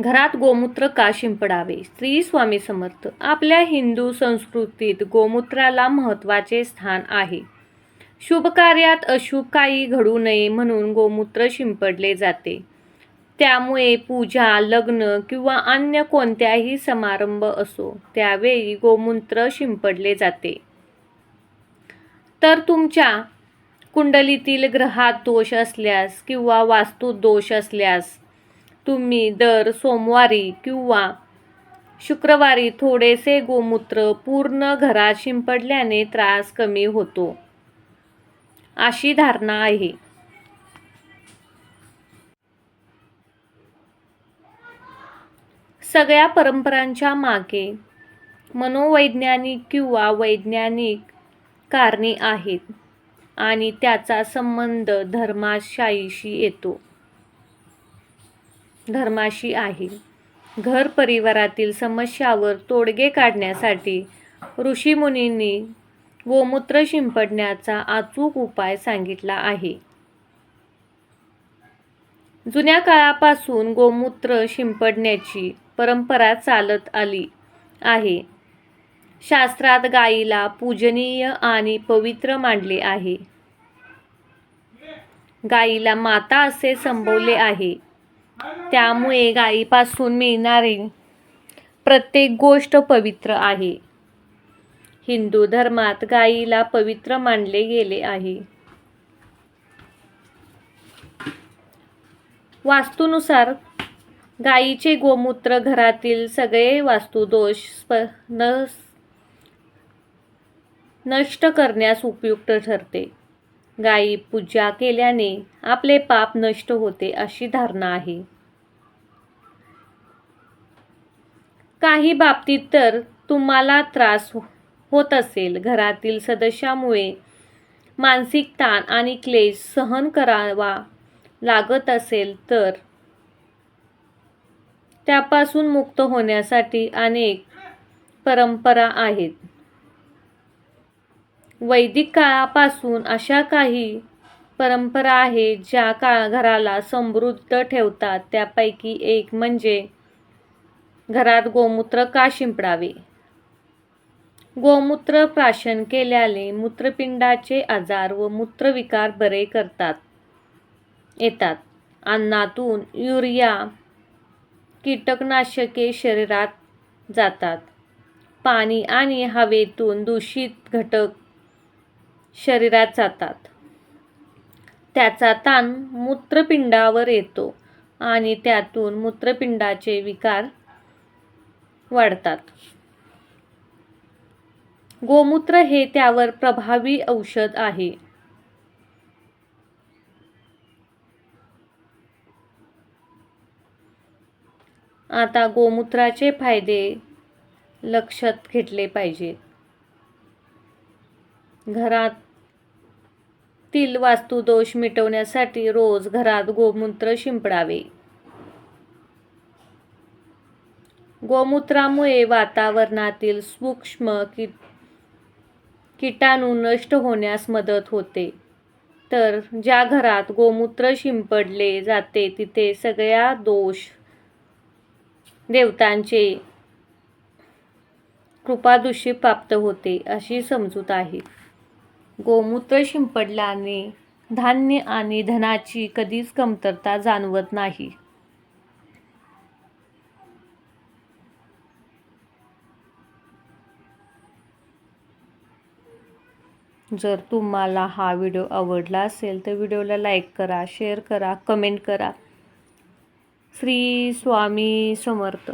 घरात गोमूत्र का शिंपडावे? श्री स्वामी समर्थ आपल्या हिंदू संस्कृतीत गोमूत्राला महत्त्वाचे स्थान आहे. शुभ कार्यात अशुभ काही घडू नये म्हणून गोमूत्र शिंपडले जाते. त्यामुळे पूजा लग्न किंवा अन्य कोणत्याही समारंभ असो त्यावेळी गोमूत्र शिंपडले जाते. तर तुमच्या कुंडलीतील ग्रहात दोष असल्यास किंवा वास्तू दोष असल्यास तुम्ही दर सोमवारी किंवा शुक्रवारी थोडेसे गोमूत्र पूर्ण घरात शिंपडल्याने त्रास कमी होतो. अशी धारणा आहे. सगळ्या परंपरांच्या मागे मनोवैज्ञानिक किंवा वैज्ञानिक कारणे आहेत आणि त्याचा संबंध धर्माशाहीशी येतो. धर्माशी आहे. घर परिवारातील समस्यावर तोडगे काढण्यासाठी ऋषीमुनींनी गोमूत्र शिंपडण्याचा अचूक उपाय सांगितला आहे. जुन्या काळापासून गोमूत्र शिंपडण्याची परंपरा चालत आली आहे. शास्त्रात गायीला पूजनीय आणि पवित्र मानले आहे. गायीला माता असे संबोधले आहे. त्यामुळे गायीपासून मिळणारी प्रत्येक गोष्ट पवित्र आहे. हिंदू धर्मात गायीला पवित्र मानले गेले आहे. वास्तूनुसार गायीचे गोमूत्र घरातील सगळे वास्तुदोष स्प न नष्ट करण्यास उपयुक्त ठरते. गायी पूजा केल्याने आपले पाप नष्ट होते अशी धारणा आहे. काही बाबतीत तर तुम्हाला त्रास हो-, होत असेल. घरातील सदस्यामुळे मानसिक ताण आणि क्लेश सहन करावा लागत असेल तर त्यापासून मुक्त होण्यासाठी अनेक परंपरा आहेत. वैदिक काळापासून अशा काही परंपरा आहेत ज्या का घराला समृद्ध ठेवतात. त्यापैकी एक म्हणजे घरात गोमूत्र का शिंपडावे? गोमूत्र प्राशन केल्याने मूत्रपिंडाचे आजार व मूत्रविकार बरे करतात येतात. अन्नातून युरिया कीटकनाशके शरीरात जातात. पाणी आणि हवेतून दूषित घटक शरीरात जातात. त्याचा ताण मूत्रपिंडावर येतो आणि त्यातून मूत्रपिंडाचे विकार वाढतात. गोमूत्र हे त्यावर प्रभावी औषध आहे. आता गोमूत्राचे फायदे लक्षात घेतले पाहिजेत. घरातील वास्तुदोष मिटवण्यासाठी रोज घरात गोमूत्र शिंपडावे. गोमूत्रामुळे वातावरणातील सूक्ष्म की कीटाणू नष्ट होण्यास मदत होते. तर ज्या घरात गोमूत्र शिंपडले जाते तिथे सगळ्या दोष देवतांचे कृपादृष्टी प्राप्त होते अशी समजूत आहे. गोमूत्र शिंपडल्याने धान्य आणि धनाची कधीच कमतरता जाणवत नाही. जर तुम्हाला हा व्हिडिओ आवडला असेल तर व्हिडिओला लाईक करा शेअर करा कमेंट करा. श्री स्वामी समर्थ.